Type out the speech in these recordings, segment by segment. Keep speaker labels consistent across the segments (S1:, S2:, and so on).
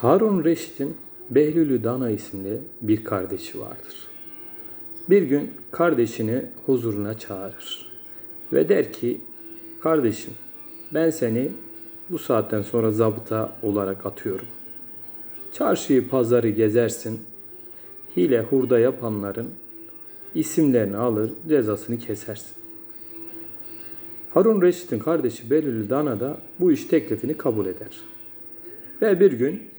S1: Harun Reşit'in Behlülü Dana isimli bir kardeşi vardır. Bir gün kardeşini huzuruna çağırır ve der ki kardeşim ben seni bu saatten sonra zabıta olarak atıyorum. Çarşıyı pazarı gezersin. Hile hurda yapanların isimlerini alır cezasını kesersin. Harun Reşit'in kardeşi Behlülü Dana da bu iş teklifini kabul eder. Ve bir gün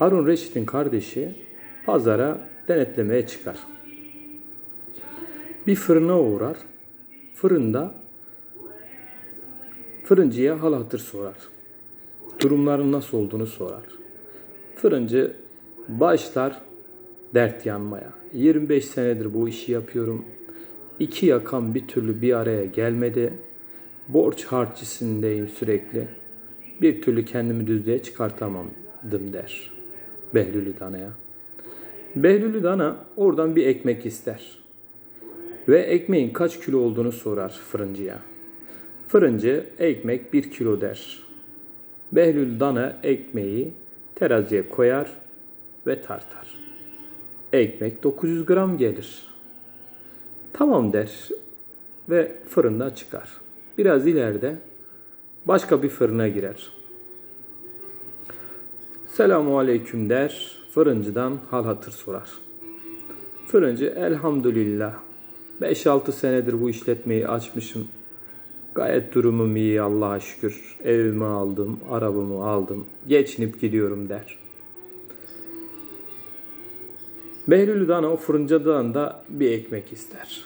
S1: Harun Reşit'in kardeşi pazara denetlemeye çıkar. Bir fırına uğrar. Fırında fırıncıya hal hatır sorar. Durumların nasıl olduğunu sorar. Fırıncı başlar dert yanmaya. 25 senedir bu işi yapıyorum. İki yakan bir türlü bir araya gelmedi. Borç harççısındayım sürekli. Bir türlü kendimi düzlüğe çıkartamadım der. Behlülü Dana'ya. Behlülü Dana oradan bir ekmek ister. Ve ekmeğin kaç kilo olduğunu sorar fırıncıya. Fırıncı ekmek bir kilo der. Behlül Dana ekmeği teraziye koyar ve tartar. Ekmek 900 gram gelir. Tamam der ve fırından çıkar. Biraz ileride başka bir fırına girer. Selamu aleyküm der. Fırıncıdan hal hatır sorar. Fırıncı elhamdülillah 5-6 senedir bu işletmeyi açmışım. Gayet durumum iyi Allah'a şükür. Evimi aldım, arabamı aldım. Geçinip gidiyorum der. Behlül Dana o fırıncıdan da bir ekmek ister.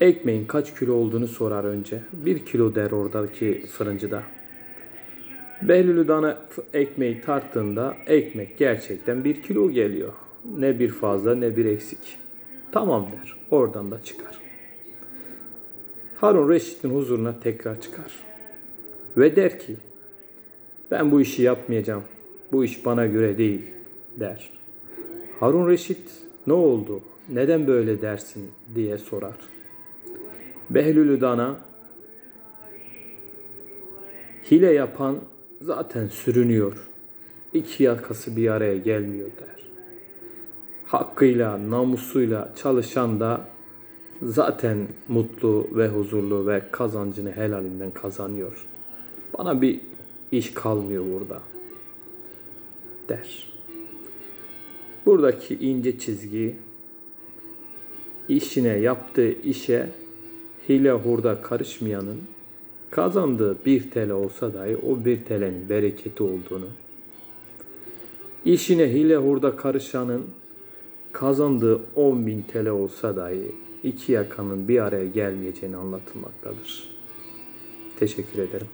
S1: Ekmeğin kaç kilo olduğunu sorar önce. Bir kilo der oradaki fırıncıda. Behlülü dana ekmeği tarttığında ekmek gerçekten bir kilo geliyor. Ne bir fazla ne bir eksik. Tamam der. Oradan da çıkar. Harun Reşit'in huzuruna tekrar çıkar. Ve der ki ben bu işi yapmayacağım. Bu iş bana göre değil der. Harun Reşit ne oldu? Neden böyle dersin diye sorar. Behlülü Dana hile yapan zaten sürünüyor. İki yakası bir araya gelmiyor der. Hakkıyla, namusuyla çalışan da zaten mutlu ve huzurlu ve kazancını helalinden kazanıyor. Bana bir iş kalmıyor burada der. Buradaki ince çizgi işine yaptığı işe hile hurda karışmayanın kazandığı bir TL olsa dahi o bir TL'nin bereketi olduğunu, işine hile hurda karışanın kazandığı 10 bin TL olsa dahi iki yakanın bir araya gelmeyeceğini anlatılmaktadır. Teşekkür ederim.